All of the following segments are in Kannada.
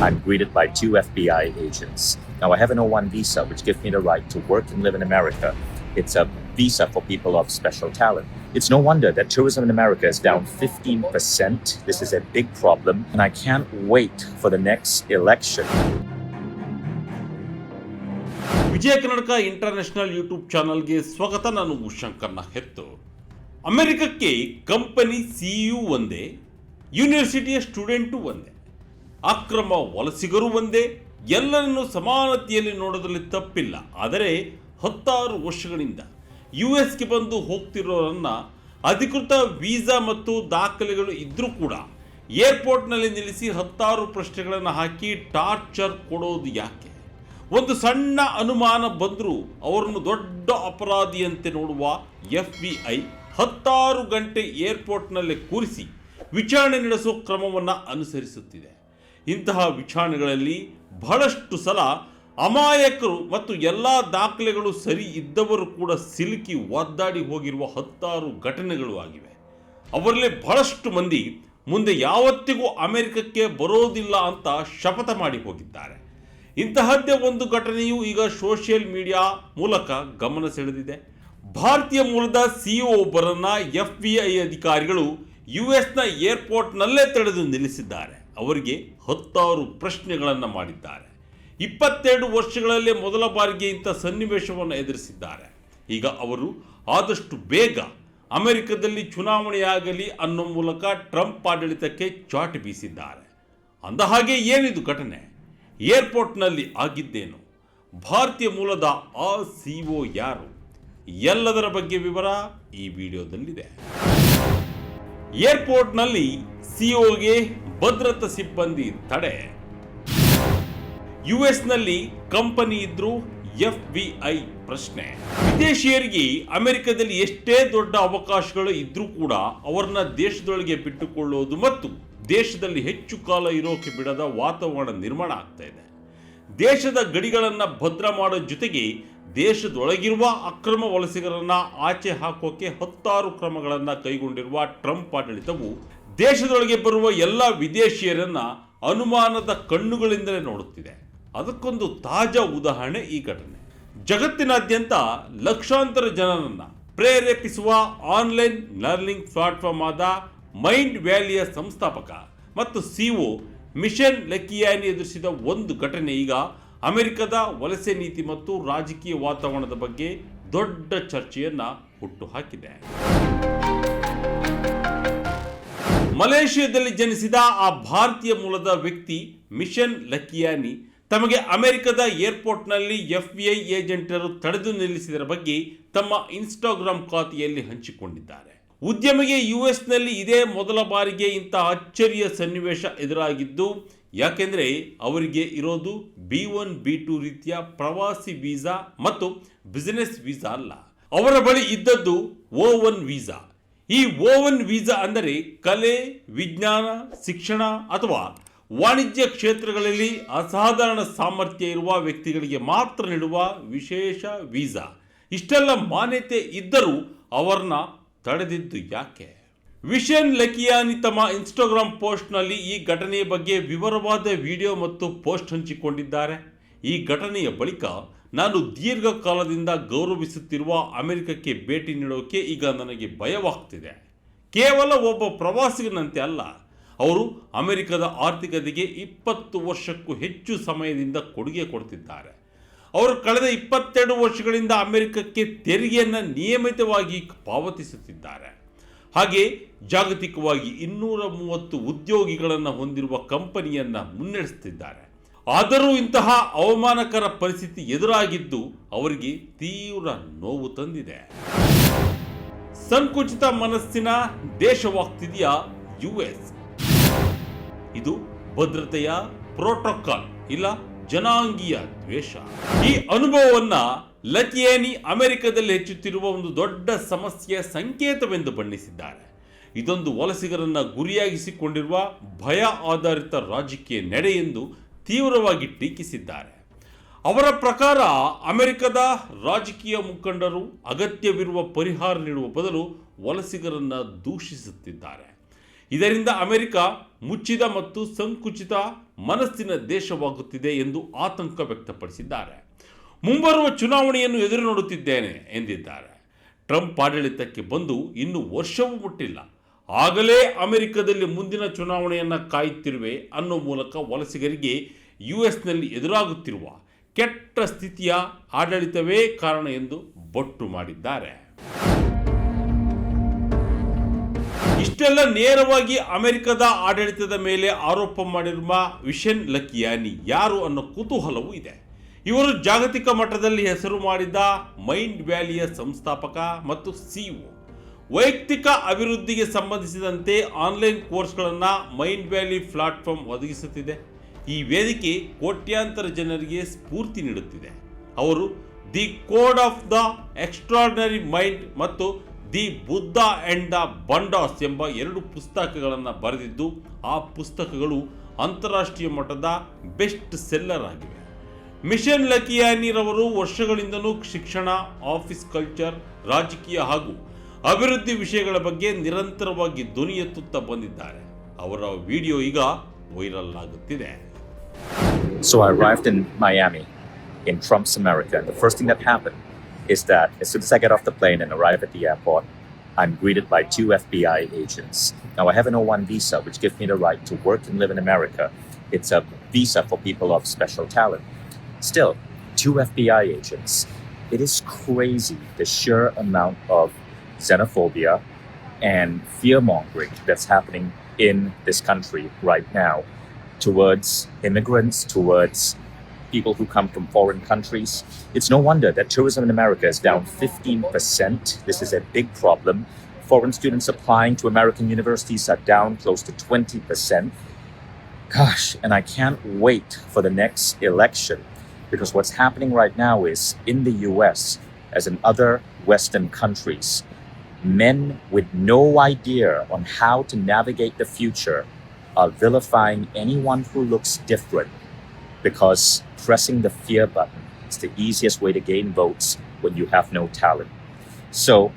I'm greeted by two FBI agents. Now, I have an O1 visa, which gives me the right to work and live in America. It's a visa for people of special talent. It's no wonder that tourism in America is down 15%. This is a big problem, and I can't wait for the next election. ವಿಜಯ ಕನ್ನಡಕ ಇಂಟರ್ನ್ಯಾಷನಲ್ ಯೂಟ್ಯೂಬ್ ಚಾನಲ್ಗೆ ಸ್ವಾಗತ ನಾನು ಶಂಕರ್ನ ಹೆತ್ತು ಅಮೆರಿಕಕ್ಕೆ ಕಂಪನಿ ಸಿಇಯು ಒಂದೇ ಯೂನಿವರ್ಸಿಟಿಯ ಸ್ಟೂಡೆಂಟು ಒಂದೇ ಅಕ್ರಮ ವಲಸಿಗರು ಒಂದೇ, ಎಲ್ಲರನ್ನೂ ಸಮಾನತೆಯಲ್ಲಿ ನೋಡೋದರಲ್ಲಿ ತಪ್ಪಿಲ್ಲ. ಆದರೆ ಹತ್ತಾರು ವರ್ಷಗಳಿಂದ ಯು ಎಸ್ಗೆ ಬಂದು ಹೋಗ್ತಿರೋರನ್ನ ಅಧಿಕೃತ ವೀಸಾ ಮತ್ತು ದಾಖಲೆಗಳು ಇದ್ದರೂ ಕೂಡ ಏರ್ಪೋರ್ಟ್ನಲ್ಲಿ ನಿಲ್ಲಿಸಿ ಹತ್ತಾರು ಪ್ರಶ್ನೆಗಳನ್ನು ಹಾಕಿ ಟಾರ್ಚರ್ ಕೊಡೋದು ಯಾಕೆ? ಒಂದು ಸಣ್ಣ ಅನುಮಾನ ಬಂದರೂ ಅವರನ್ನು ದೊಡ್ಡ ಅಪರಾಧಿಯಂತೆ ನೋಡುವ ಎಫ್ ಬಿ ಐ ಹತ್ತಾರು ಗಂಟೆ ಏರ್ಪೋರ್ಟ್ನಲ್ಲೇ ಕೂರಿಸಿ ವಿಚಾರಣೆ ನಡೆಸುವ ಕ್ರಮವನ್ನು ಅನುಸರಿಸುತ್ತಿದೆ. ಇಂತಹ ವಿಚಾರಣೆಗಳಲ್ಲಿ ಬಹಳಷ್ಟು ಸಲ ಅಮಾಯಕರು ಮತ್ತು ಎಲ್ಲ ದಾಖಲೆಗಳು ಸರಿ ಇದ್ದವರು ಕೂಡ ಸಿಲುಕಿ ಒದ್ದಾಡಿ ಹೋಗಿರುವ ಹತ್ತಾರು ಘಟನೆಗಳು ಆಗಿವೆ. ಅವರಲ್ಲೇ ಬಹಳಷ್ಟು ಮಂದಿ ಮುಂದೆ ಯಾವತ್ತಿಗೂ ಅಮೆರಿಕಕ್ಕೆ ಬರೋದಿಲ್ಲ ಅಂತ ಶಪಥ ಮಾಡಿ ಹೋಗಿದ್ದಾರೆ. ಇಂತಹದ್ದೇ ಒಂದು ಘಟನೆಯು ಈಗ ಸೋಷಿಯಲ್ ಮೀಡಿಯಾ ಮೂಲಕ ಗಮನ ಸೆಳೆದಿದೆ. ಭಾರತೀಯ ಮೂಲದ ಸಿಇಒ ಒಬ್ಬರನ್ನ ಎಫ್ ಬಿ ಐ ಅಧಿಕಾರಿಗಳು ಯು ಎಸ್ನ ಏರ್ಪೋರ್ಟ್ನಲ್ಲೇ ತಡೆದು ನಿಲ್ಲಿಸಿದ್ದಾರೆ. ಅವರಿಗೆ ಹತ್ತಾರು ಪ್ರಶ್ನೆಗಳನ್ನು ಮಾಡಿದ್ದಾರೆ. ಇಪ್ಪತ್ತೆರಡು ವರ್ಷಗಳಲ್ಲೇ ಮೊದಲ ಬಾರಿಗೆ ಇಂಥ ಸನ್ನಿವೇಶವನ್ನು ಎದುರಿಸಿದ್ದಾರೆ. ಈಗ ಅವರು ಆದಷ್ಟು ಬೇಗ ಅಮೆರಿಕದಲ್ಲಿ ಚುನಾವಣೆಯಾಗಲಿ ಅನ್ನೋ ಮೂಲಕ ಟ್ರಂಪ್ ಆಡಳಿತಕ್ಕೆ ಚಾಟಿ ಬೀಸಿದ್ದಾರೆ. ಅಂದಹಾಗೆ ಏನಿದು ಘಟನೆ? ಏರ್ಪೋರ್ಟ್ನಲ್ಲಿ ಆಗಿದ್ದೇನು? ಭಾರತೀಯ ಮೂಲದ ಆ ಸಿಒ ಯಾರು? ಎಲ್ಲದರ ಬಗ್ಗೆ ವಿವರ ಈ ವಿಡಿಯೋದಲ್ಲಿದೆ. ಏರ್ಪೋರ್ಟ್ನಲ್ಲಿ ಸಿಒಗೆ ಭದ್ರತಾ ಸಿಬ್ಬಂದಿ ತಡೆ. ಯುಎಸ್ನಲ್ಲಿ ಕಂಪನಿ ಇದ್ರೂ ಎಫ್ ಬಿ ಐ ಪ್ರಶ್ನೆ. ವಿದೇಶಿಯರಿಗೆ ಅಮೆರಿಕದಲ್ಲಿ ಎಷ್ಟೇ ದೊಡ್ಡ ಅವಕಾಶಗಳು ಇದ್ರೂ ಕೂಡ ಅವರನ್ನ ದೇಶದೊಳಗೆ ಬಿಟ್ಟುಕೊಳ್ಳೋದು ಮತ್ತು ದೇಶದಲ್ಲಿ ಹೆಚ್ಚು ಕಾಲ ಇರೋಕೆ ಬಿಡದ ವಾತಾವರಣ ನಿರ್ಮಾಣ ಆಗ್ತಾ ಇದೆ. ದೇಶದ ಗಡಿಗಳನ್ನು ಭದ್ರ ಮಾಡೋ ಜೊತೆಗೆ ದೇಶದೊಳಗಿರುವ ಅಕ್ರಮ ವಲಸಿಗರನ್ನ ಆಚೆ ಹಾಕೋಕೆ ಹತ್ತಾರು ಕ್ರಮಗಳನ್ನು ಕೈಗೊಂಡಿರುವ ಟ್ರಂಪ್ ಆಡಳಿತವು ದೇಶದೊಳಗೆ ಬರುವ ಎಲ್ಲ ವಿದೇಶಿಯರನ್ನು ಅನುಮಾನದ ಕಣ್ಣುಗಳಿಂದಲೇ ನೋಡುತ್ತಿದೆ. ಅದಕ್ಕೊಂದು ತಾಜಾ ಉದಾಹರಣೆ ಈ ಘಟನೆ. ಜಗತ್ತಿನಾದ್ಯಂತ ಲಕ್ಷಾಂತರ ಜನರನ್ನು ಪ್ರೇರೇಪಿಸುವ ಆನ್ಲೈನ್ ಲರ್ನಿಂಗ್ ಪ್ಲಾಟ್ಫಾರ್ಮ್ ಆದ ಮೈಂಡ್ ವ್ಯಾಲಿಯ ಸಂಸ್ಥಾಪಕ ಮತ್ತು ಸಿಒ ಮಿಷನ್ ಲೆಕಿಯಾನಿ ಎದುರಿಸಿದ ಒಂದು ಘಟನೆ ಈಗ ಅಮೆರಿಕದ ವಲಸೆ ನೀತಿ ಮತ್ತು ರಾಜಕೀಯ ವಾತಾವರಣದ ಬಗ್ಗೆ ದೊಡ್ಡ ಚರ್ಚೆಯನ್ನ ಹುಟ್ಟುಹಾಕಿದೆ ಮಲೇಷಿಯಾದಲ್ಲಿ ಜನಿಸಿದ ಆ ಭಾರತೀಯ ಮೂಲದ ವ್ಯಕ್ತಿ ಮಿಷನ್ ಲಕಿಯಾನಿ ತಮಗೆ ಅಮೆರಿಕದ ಏರ್ಪೋರ್ಟ್ನಲ್ಲಿ ಎಫ್ ಬಿ ಐ ಏಜೆಂಟರು ತಡೆದು ನಿಲ್ಲಿಸಿದರ ಬಗ್ಗೆ ತಮ್ಮ ಇನ್ಸ್ಟಾಗ್ರಾಮ್ ಖಾತೆಯಲ್ಲಿ ಹಂಚಿಕೊಂಡಿದ್ದಾರೆ. ಉದ್ಯಮಿಗೆ ಯು ಎಸ್ನಲ್ಲಿ ಇದೇ ಮೊದಲ ಬಾರಿಗೆ ಇಂತಹ ಅಚ್ಚರಿಯ ಸನ್ನಿವೇಶ ಎದುರಾಗಿದ್ದು, ಯಾಕೆಂದರೆ ಅವರಿಗೆ ಇರೋದು ಬಿ ಒನ್, ಬಿ ಟು ರೀತಿಯ ಪ್ರವಾಸಿ ವೀಸಾ ಮತ್ತು ಬಿಸಿನೆಸ್ ವೀಸಾ ಅಲ್ಲ. ಅವರ ಬಳಿ ಇದ್ದದ್ದು ಓ ಒನ್ ವೀಸಾ. ಈ ಓವನ್ ವೀಸಾ ಅಂದರೆ ಕಲೆ, ವಿಜ್ಞಾನ, ಶಿಕ್ಷಣ ಅಥವಾ ವಾಣಿಜ್ಯ ಕ್ಷೇತ್ರಗಳಲ್ಲಿ ಅಸಾಧಾರಣ ಸಾಮರ್ಥ್ಯ ಇರುವ ವ್ಯಕ್ತಿಗಳಿಗೆ ಮಾತ್ರ ನೀಡುವ ವಿಶೇಷ ವೀಸಾ. ಇಷ್ಟೆಲ್ಲ ಮಾನ್ಯತೆ ಇದ್ದರೂ ಅವರನ್ನ ತಡೆದಿದ್ದು ಯಾಕೆ? ವಿಷನ್ ಲಕಿಯಾನಿ ತಮ್ಮ ಇನ್ಸ್ಟಾಗ್ರಾಮ್ ಪೋಸ್ಟ್ನಲ್ಲಿ ಈ ಘಟನೆಯ ಬಗ್ಗೆ ವಿವರವಾದ ವಿಡಿಯೋ ಮತ್ತು ಪೋಸ್ಟ್ ಹಂಚಿಕೊಂಡಿದ್ದಾರೆ. ಈ ಘಟನೆಯ ಬಳಿಕ ನಾನು ದೀರ್ಘಕಾಲದಿಂದ ಗೌರವಿಸುತ್ತಿರುವ ಅಮೆರಿಕಕ್ಕೆ ಭೇಟಿ ನೀಡೋಕೆ ಈಗ ನನಗೆ ಭಯವಾಗ್ತಿದೆ. ಕೇವಲ ಒಬ್ಬ ಪ್ರವಾಸಿಗನಂತೆ ಅಲ್ಲ, ಅವರು ಅಮೆರಿಕದ ಆರ್ಥಿಕತೆಗೆ ಇಪ್ಪತ್ತು ವರ್ಷಕ್ಕೂ ಹೆಚ್ಚು ಸಮಯದಿಂದ ಕೊಡುಗೆ ಕೊಡ್ತಿದ್ದಾರೆ. ಅವರು ಕಳೆದ ಇಪ್ಪತ್ತೆರಡು ವರ್ಷಗಳಿಂದ ಅಮೆರಿಕಕ್ಕೆ ತೆರಿಗೆಯನ್ನು ನಿಯಮಿತವಾಗಿ ಪಾವತಿಸುತ್ತಿದ್ದಾರೆ. ಹಾಗೆ ಜಾಗತಿಕವಾಗಿ ಇನ್ನೂರ ಮೂವತ್ತು ಉದ್ಯೋಗಿಗಳನ್ನು ಹೊಂದಿರುವ ಕಂಪನಿಯನ್ನು ಮುನ್ನಡೆಸುತ್ತಿದ್ದಾರೆ ಆದರೂ ಇಂತಹ ಅವಮಾನಕರ ಪರಿಸ್ಥಿತಿ ಎದುರಾಗಿದ್ದು ಅವರಿಗೆ ತೀವ್ರ ನೋವು ತಂದಿದೆ. ಸಂಕುಚಿತ ಮನಸ್ಸಿನ ದೇಶವಾಗ್ತಿದೆಯಾ ಯು ಎಸ್ ಇದು ಭದ್ರತೆಯ ಪ್ರೋಟೋಕಾಲ್, ಇಲ್ಲ ಜನಾಂಗೀಯ ದ್ವೇಷ. ಈ ಅನುಭವವನ್ನ ಲತಿಯೇನಿ ಅಮೆರಿಕದಲ್ಲಿ ಹೆಚ್ಚುತ್ತಿರುವ ಒಂದು ದೊಡ್ಡ ಸಮಸ್ಯೆಯ ಸಂಕೇತವೆಂದು ಬಣ್ಣಿಸಿದ್ದಾರೆ. ಇದೊಂದು ವಲಸಿಗರನ್ನ ಗುರಿಯಾಗಿಸಿಕೊಂಡಿರುವ ಭಯ ಆಧಾರಿತ ರಾಜಕೀಯ ನಡೆ ಎಂದು ತೀವ್ರವಾಗಿ ಟೀಕಿಸಿದ್ದಾರೆ. ಅವರ ಪ್ರಕಾರ ಅಮೆರಿಕದ ರಾಜಕೀಯ ಮುಖಂಡರು ಅಗತ್ಯವಿರುವ ಪರಿಹಾರ ನೀಡುವ ಬದಲು ವಲಸಿಗರನ್ನು ದೂಷಿಸುತ್ತಿದ್ದಾರೆ. ಇದರಿಂದ ಅಮೆರಿಕ ಮುಚ್ಚಿದ ಮತ್ತು ಸಂಕುಚಿತ ಮನಸ್ಸಿನ ದೇಶವಾಗುತ್ತಿದೆ ಎಂದು ಆತಂಕ ವ್ಯಕ್ತಪಡಿಸಿದ್ದಾರೆ. ಮುಂಬರುವ ಚುನಾವಣೆಯನ್ನು ಎದುರು ನೋಡುತ್ತಿದ್ದೇನೆ ಎಂದಿದ್ದಾರೆ. ಟ್ರಂಪ್ ಆಡಳಿತಕ್ಕೆ ಬಂದು ಇನ್ನೂ ವರ್ಷವೂ ಮುಟ್ಟಿಲ್ಲ. ಆಗಲೇ ಅಮೆರಿಕದಲ್ಲಿ ಮುಂದಿನ ಚುನಾವಣೆಯನ್ನು ಕಾಯುತ್ತಿರುವೆ ಅನ್ನೋ ಮೂಲಕ ವಲಸಿಗರಿಗೆ ಯು ಎಸ್ನಲ್ಲಿ ಎದುರಾಗುತ್ತಿರುವ ಕೆಟ್ಟ ಸ್ಥಿತಿಯ ಆಡಳಿತವೇ ಕಾರಣ ಎಂದು ಬೊಟ್ಟು ಮಾಡಿದ್ದಾರೆ. ಇಷ್ಟೆಲ್ಲ ನೇರವಾಗಿ ಅಮೆರಿಕದ ಆಡಳಿತದ ಮೇಲೆ ಆರೋಪ ಮಾಡಿರುವ ವಿಷನ್ ಲಕಿಯಾನಿ ಯಾರು ಅನ್ನೋ ಕುತೂಹಲವೂ ಇದೆ. ಇವರು ಜಾಗತಿಕ ಮಟ್ಟದಲ್ಲಿ ಹೆಸರು ಮಾಡಿದ ಮೈಂಡ್ ವ್ಯಾಲಿಯ ಸಂಸ್ಥಾಪಕ ಮತ್ತು ಸಿಇಒ ವೈಯಕ್ತಿಕ ಅಭಿವೃದ್ಧಿಗೆ ಸಂಬಂಧಿಸಿದಂತೆ ಆನ್ಲೈನ್ ಕೋರ್ಸ್ಗಳನ್ನು ಮೈಂಡ್ ವ್ಯಾಲಿ ಪ್ಲಾಟ್ಫಾರ್ಮ್ ಒದಗಿಸುತ್ತಿದೆ. ಈ ವೇದಿಕೆ ಕೋಟ್ಯಾಂತರ ಜನರಿಗೆ ಸ್ಫೂರ್ತಿ ನೀಡುತ್ತಿದೆ. ಅವರು the code of the extraordinary mind ಮತ್ತು the Buddha and the badass ಎಂಬ ಎರಡು ಪುಸ್ತಕಗಳನ್ನು ಬರೆದಿದ್ದು, ಆ ಪುಸ್ತಕಗಳು ಅಂತಾರಾಷ್ಟ್ರೀಯ ಮಟ್ಟದ ಬೆಸ್ಟ್ ಸೆಲ್ಲರ್ ಆಗಿವೆ. ಮಿಷನ್ ಲಕಿಯಾನಿರವರು ವರ್ಷಗಳಿಂದಲೂ ಶಿಕ್ಷಣ, ಆಫೀಸ್ ಕಲ್ಚರ್, ರಾಜಕೀಯ ಹಾಗೂ ಅಭಿವೃದ್ಧಿ ವಿಷಯಗಳ ಬಗ್ಗೆ ನಿರಂತರವಾಗಿ ಧ್ವನಿ ಎತ್ತುತ್ತಾ ಬಂದಿದ್ದಾರೆ. ಅವರ ವಿಡಿಯೋ ಈಗ ವೈರಲ್ ಆಗುತ್ತಿದೆ. So I arrived in Miami, in Trump's America, and the first thing that happened is that as soon as I get off the plane and arrive at the airport, I'm greeted by two FBI agents. Now I have an O1 visa, which gives me the right to work and live in America. It's a visa for people of special talent. Still, two FBI agents. It is crazy the sheer amount of xenophobia and fear mongering that's happening in this country right now towards immigrants, towards people who come from foreign countries. It's no wonder that tourism in America is down 15%. This is a big problem. Foreign students applying to American universities are down close to 20%. Gosh, and I can't wait for the next election because what's happening right now is in the US, as in other Western countries, men with no idea on how to navigate the future are vilifying anyone who looks different because pressing the fear button is the easiest way to gain votes when you have no talent. So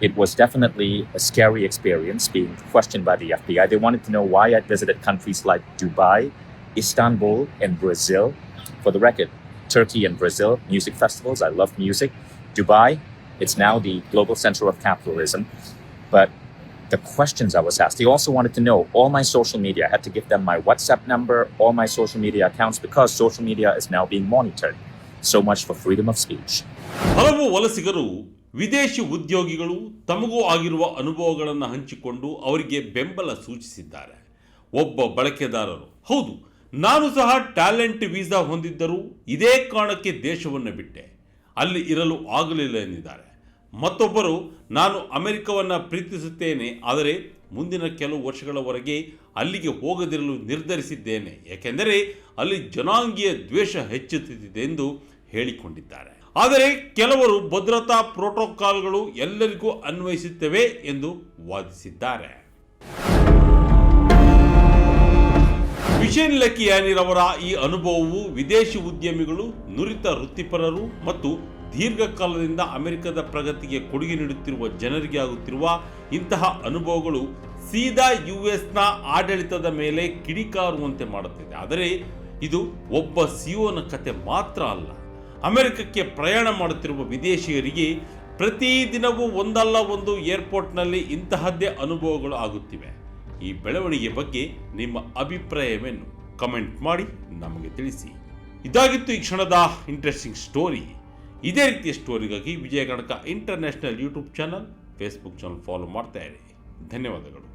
it was definitely a scary experience being questioned by the FBI. They wanted to know why I'd visited countries like Dubai, Istanbul, and Brazil. For the record, Turkey and Brazil, music festivals, I love music. Dubai, it's now the global center of capitalism. But the questions I was asked, they also wanted to know all my social media. I had to give them my WhatsApp number, all my social media accounts, because social media is now being monitored. So much for freedom of speech. ಹಲವು ವಲಸಿಗರು ವಿದೇಶಿ ಉದ್ಯೋಗಿಗಳು ತಮಗೂ ಆಗಿರುವ ಅನುಭವಗಳನ್ನು ಹಂಚಿಕೊಂಡು ಅವರಿಗೆ ಬೆಂಬಲ ಸೂಚಿಸಿದ್ದಾರೆ ಒಬ್ಬ ಬಳಕೆದಾರರು ಹೌದು ನಾನು ಸಹ ಟ್ಯಾಲೆಂಟ್ ವೀಸಾ ಹೊಂದಿದ್ದರೂ ಇದೇ ಕಾರಣಕ್ಕೆ ದೇಶವನ್ನು ಬಿಟ್ಟೆ ಅಲ್ಲಿ ಇರಲು ಆಗಲಿಲ್ಲ ಎಂದಿದ್ದಾರೆ ಮತ್ತೊಬ್ಬರು, ನಾನು ಅಮೆರಿಕವನ್ನು ಪ್ರೀತಿಸುತ್ತೇನೆ, ಆದರೆ ಮುಂದಿನ ಕೆಲವು ವರ್ಷಗಳವರೆಗೆ ಅಲ್ಲಿಗೆ ಹೋಗದಿರಲು ನಿರ್ಧರಿಸಿದ್ದೇನೆ. ಏಕೆಂದರೆ ಅಲ್ಲಿ ಜನಾಂಗೀಯ ದ್ವೇಷ ಹೆಚ್ಚುತ್ತಿದೆ ಎಂದು ಹೇಳಿಕೊಂಡಿದ್ದಾರೆ. ಆದರೆ ಕೆಲವರು ಭದ್ರತಾ ಪ್ರೋಟೋಕಾಲ್ಗಳು ಎಲ್ಲರಿಗೂ ಅನ್ವಯಿಸುತ್ತವೆ ಎಂದು ವಾದಿಸಿದ್ದಾರೆ. ವಿಷನ್ ಲಕಿಯಾನಿರವರ ಈ ಅನುಭವವು ವಿದೇಶಿ ಉದ್ಯಮಿಗಳು ನುರಿತ ವೃತ್ತಿಪರರು ಮತ್ತು ದೀರ್ಘಕಾಲದಿಂದ ಅಮೆರಿಕದ ಪ್ರಗತಿಗೆ ಕೊಡುಗೆ ನೀಡುತ್ತಿರುವ ಜನರಿಗೆ ಆಗುತ್ತಿರುವ ಇಂತಹ ಅನುಭವಗಳು ಸೀದಾ ಯು ಎಸ್ನ ಆಡಳಿತದ ಮೇಲೆ ಕಿಡಿಕಾರುವಂತೆ ಮಾಡುತ್ತಿದೆ. ಆದರೆ ಇದು ಒಬ್ಬ ಸಿಒನ ಕತೆ ಮಾತ್ರ ಅಲ್ಲ. ಅಮೆರಿಕಕ್ಕೆ ಪ್ರಯಾಣ ಮಾಡುತ್ತಿರುವ ವಿದೇಶಿಯರಿಗೆ ಪ್ರತಿದಿನವೂ ಒಂದಲ್ಲ ಒಂದು ಏರ್ಪೋರ್ಟ್ನಲ್ಲಿ ಇಂತಹದ್ದೇ ಅನುಭವಗಳು ಆಗುತ್ತಿವೆ. ಈ ಬೆಳವಣಿಗೆ ಬಗ್ಗೆ ನಿಮ್ಮ ಅಭಿಪ್ರಾಯವೇನು? ಕಮೆಂಟ್ ಮಾಡಿ ನಮಗೆ ತಿಳಿಸಿ. ಇದಾಗಿತ್ತು ಈ ಕ್ಷಣದ ಇಂಟ್ರೆಸ್ಟಿಂಗ್ ಸ್ಟೋರಿ. ಇದೇ ರೀತಿಯ ಸ್ಟೋರಿಗಾಗಿ ವಿಜಯ ಗಣಕ international YouTube channel Facebook channel follow ಮಾಡ್ತಾ ಇರಿ. ಧನ್ಯವಾದಗಳು.